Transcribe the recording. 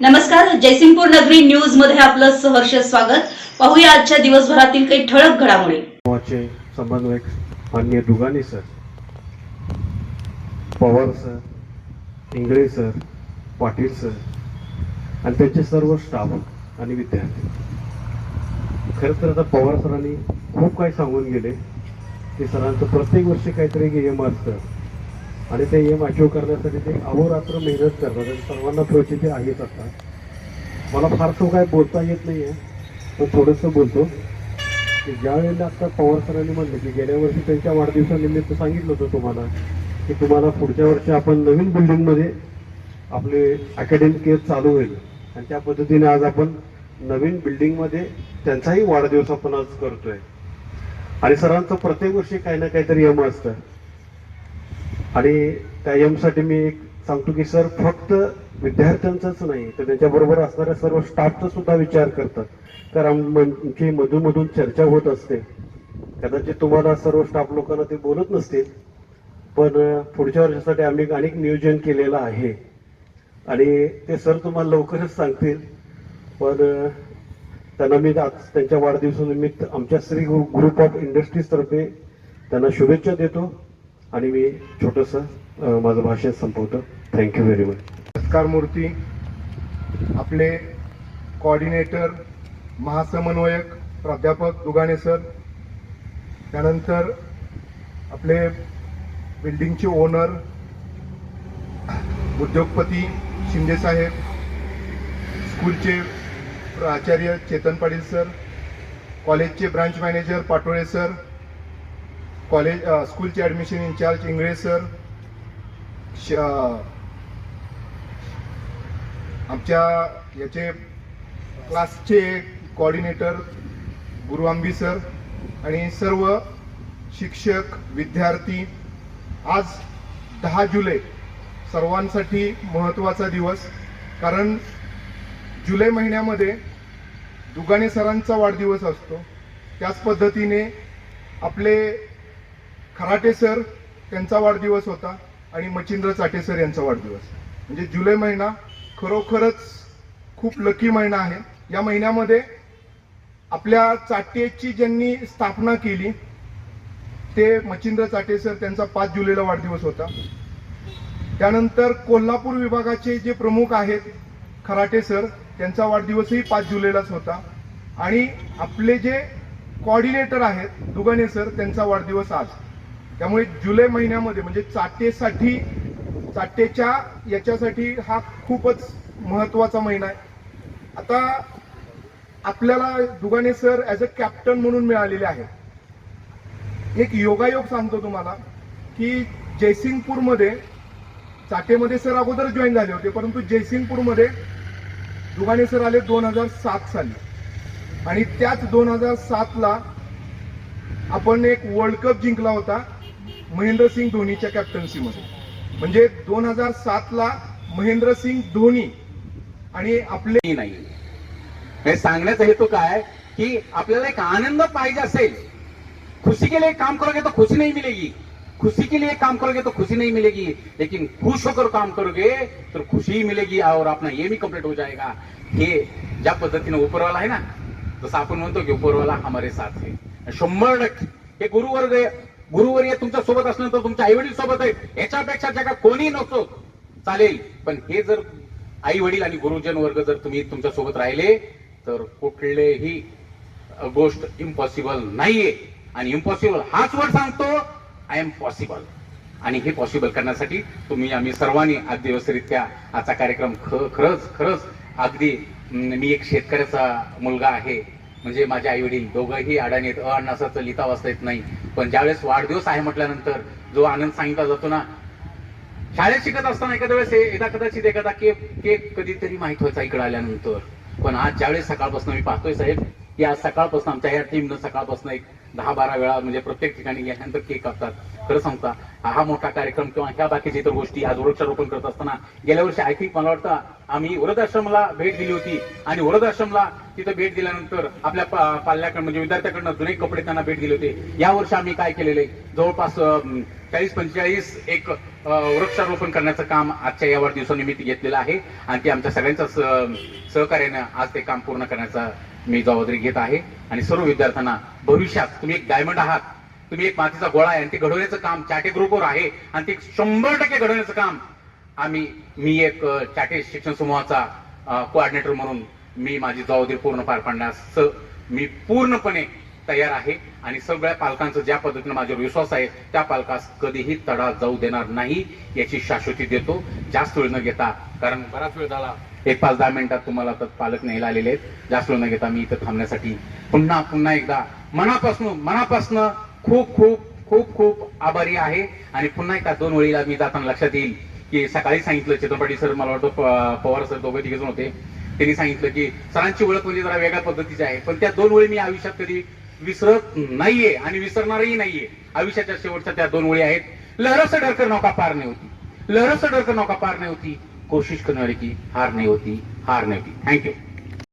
नमस्कार जयसिंगपूर नगरी न्यूजमध्ये आपलं सहर्ष स्वागत. पाहूया आजच्या दिवसभरातील काही ठळक घडामोडी. समन्वयक मान्य Dugane sir Pawar sir Ingale sir Patil sir आणि त्यांचे सर्व स्टाफ आणि विद्यार्थी. खरं तर आता पवार सरांनी खूप काही सांगून गेले. की सरांचं प्रत्येक वर्षी काहीतरी गेम असतं आणि ते एम अचीव करण्यासाठी ते अहोरात्र मेहनत करतात आणि सर्वांना परिचिती आहेच असतात मला फारसं काय बोलता येत नाही आहे पण थोडंसं बोलतो. की ज्यावेळेला आत्ता पवार सरांनी म्हणलं की गेल्या वर्षी त्यांच्या वाढदिवसानिमित्त सांगितलं होतं तुम्हाला की तुम्हाला पुढच्या वर्षी आपण नवीन बिल्डिंगमध्ये आपले अकॅडमिक केअर चालू होईल. आणि त्या पद्धतीने आज आपण नवीन बिल्डिंगमध्ये त्यांचाही वाढदिवस आपण आज करतोय. आणि सरांचं प्रत्येक वर्षी काही ना काहीतरी यम असतं. आणि त्या यमसाठी मी एक सांगतो की सर फक्त विद्यार्थ्यांचाच नाही तर त्यांच्याबरोबर असणाऱ्या सर्व स्टाफचा सुद्धा विचार करतात. तर आमची मधूनमधून चर्चा होत असते कदाचित तुम्हाला सर्व स्टाफ लोकांना ते बोलत नसतील पण पुढच्या वर्षासाठी आम्ही अनेक नियोजन केलेलं आहे. आणि ते सर तुम्हाला लवकरच सांगतील पण त्यांना मी आज त्यांच्या वाढदिवसानिमित्त आमच्या श्री ग्रुप ऑफ इंडस्ट्रीजतर्फे त्यांना शुभेच्छा देतो. आणि मी छोटंसं माझं भाषण संपवतो. थँक्यू व्हेरी मच नमस्कार मूर्ती. आपले कोऑर्डिनेटर महासमन्वयक प्राध्यापक दुगाणे सर. त्यानंतर आपले बिल्डिंगचे ओनर उद्योगपती शिंदे साहेब. स्कूलचे प्राचार्य चेतन पाटील सर. कॉलेजचे branch manager Patole sir. College स्कूलचे ॲडमिशन इन्चार्ज इंगळे सर श- आमच्या याचे क्लासचे कोऑर्डिनेटर गुरुआंबी सर आणि सर्व शिक्षक विद्यार्थी आज दहा जुलै सर्वांसाठी महत्त्वाचा दिवस. कारण जुलै महिन्यामध्ये दुगाणे सरांचा वाढदिवस असतो. त्याच पद्धतीने आपले खराटे सर त्यांचा वाढदिवस होता आणि मच्छिंद्र चाटे सर यांचा वाढदिवस. म्हणजे जुलै महिना खरोखरच खूप लकी महिना आहे. या महिन्यामध्ये आपल्या चाटेची ज्यांनी स्थापना केली ते मच्छिंद्र चाटे सर त्यांचा पाच जुलैला वाढदिवस होता. त्यानंतर कोल्हापूर विभागाचे जे प्रमुख आहेत खराटे सर त्यांचा वाढदिवसही पाच जुलैलाच होता. आणि आपले जे कॉर्डिनेटर आहेत दुगाने सर त्यांचा वाढदिवस आज. त्यामुळे जुलै महिन्यामध्ये म्हणजे चाटेसाठी चाटेच्या याच्यासाठी हा खूपच महत्त्वाचा महिना आहे. आता आपल्याला Dugane sir as a captain म्हणून मिळालेले आहे. एक योगायोग सांगतो तुम्हाला की जयसिंगपूरमध्ये चाटेमध्ये सर अगोदर जॉईन झाले होते परंतु जयसिंगपूरमध्ये दुगाने सर आले दोन हजार सात साली. आणि त्याच दोन हजार सातला आपण एक वर्ल्ड कप जिंकला होता. महेंद्रसिंग धोनीच्या कॅप्टन्सीमध्ये म्हणजे दोन हजार सातला महेंद्रसिंग धोनी आणि आपले ही नाही. हे सांगण्याचा हेतू काय? की आपल्याला एक आनंद पाहिजे असेल. खुशी के लिए काम करोगे तो खुशी नहीं मिलेगी. खुशी के लिए काम करोगे तो खुशी नहीं मिलेगी. लेकिन खुश होकर काम करोगे तर खुशी ही मिलेगी और अपना एम भी कंप्लीट हो जाएगा. हे ज्या पद्धतीने उपरवाला आहे ना जसं आपण म्हणतो की उपरवाला हमारे साथ आहे शंभर टक्के. हे गुरुवर्ग गुरुवर्य तुमच्यासोबत तर तुमच्या आई वडील सोबत आहेत याच्यापेक्षा जगात कोणी नसतो चालेल. पण हे जर आई वडील आणि गुरुजन वर्ग जर तुम्ही तुमच्यासोबत राहिले तर कुठलेही गोष्ट इम्पॉसिबल नाहीये. आणि इम्पॉसिबल हाच वर्ड सांगतो आय एम पॉसिबल आणि हे पॉसिबल करण्यासाठी तुम्ही आम्ही सर्वांनी अगदी आजचा कार्यक्रम ख- खरंच खरंच अगदी मी एक शेतकऱ्याचा मुलगा आहे. म्हणजे माझे आई वडील दोघंही अडाणी आहेत. अ लिहिता वाचता येत नाही. पण ज्यावेळेस वाढदिवस आहे म्हटल्यानंतर जो आनंद सांगितला जातो ना शाळेत शिकत असताना एखाद्या वेळेस एकदा कदाचित एखादा केक केक कधीतरी माहीत व्हायचा इकडे आल्यानंतर. पण आज ज्यावेळेस सकाळपासून मी पाहतोय साहेब की आज सकाळपासून आमच्या या टीमनं सकाळपासून एक दहा बारा वेळा म्हणजे प्रत्येक ठिकाणी गेल्यानंतर केक कापतात. खरं सांगता हा मोठा कार्यक्रम किंवा ह्या बाकीच्या इतर गोष्टी आज वृक्षारोपण करत असताना गेल्या वर्षी आय थिंक मला वाटतं आम्ही वृद्धाश्रमला भेट दिली होती. आणि वृद्धाश्रमला तिथं भेट दिल्यानंतर आपल्या पा- पाल्याकडनं म्हणजे विद्यार्थ्याकडनं जुने कपडे त्यांना भेट दिले होते. या वर्षी आम्ही काय केलेले जवळपास चाळीस पंचेचाळीस एक वृक्षारोपण करण्याचं काम आजच्या या वाढदिवसानिमित्त घेतलेलं आहे. आणि ते आमच्या सगळ्यांच्या स- सहकार्यानं आज ते काम पूर्ण करण्याचा मी जबाबदारी घेत आहे. आणि सर्व विद्यार्थ्यांना भविष्यात तुम्ही एक डायमंड आहात. तुम्ही एक मातीचा गोळा आहे आणि ते घडवण्याचं काम चाटे ग्रुपवर आहे आणि ते शंभर टक्के घडवण्याचं काम आम्ही मी एक चाटे शिक्षण समूहाचा कोऑर्डिनेटर म्हणून मी माझी जबाबदारी पूर्ण पार पाडण्यास मी पूर्णपणे तयार आहे आणि सगळ्या पालकांचा ज्या पद्धतीने माझ्यावर विश्वास आहे त्या पालकास कधीही तडा जाऊ देणार नाही याची शाश्वती देतो. जास्त वेळ न घेता कारण बराच वेळ झाला. एक पाच दहा मिनिटात तुम्हाला तर पालक न्यायला आलेले आहेत. जास्त वेळ न घेता मी इथं थांबण्यासाठी पुन्हा पुन्हा एकदा मनापासून मनापासून खूप खूप खूप खूप आभारी आहे. आणि पुन्हा एकदा दोन वेळीला मी जाताना लक्षात येईल की सकाळी सांगितलं चित्रपटी सर मला वाटतं पवार सर दोघे तिघे जण होते. त्यांनी सांगितलं की सरांची ओळख म्हणजे जरा वेगळ्या पद्धतीची आहे. पण त्या दोन वेळी मी आयुष्यात कधी विसरत नाहीये आणि विसरणारही नाहीये. आयुष्याच्या शेवटच्या त्या दोन वेळी आहेत. लहरस डरकर नौका पार नाही होती. लहरस डरकर नौका पार नाही होती. कोशिश करणारी की हार नाही होती. हार नाही होती. Thank you you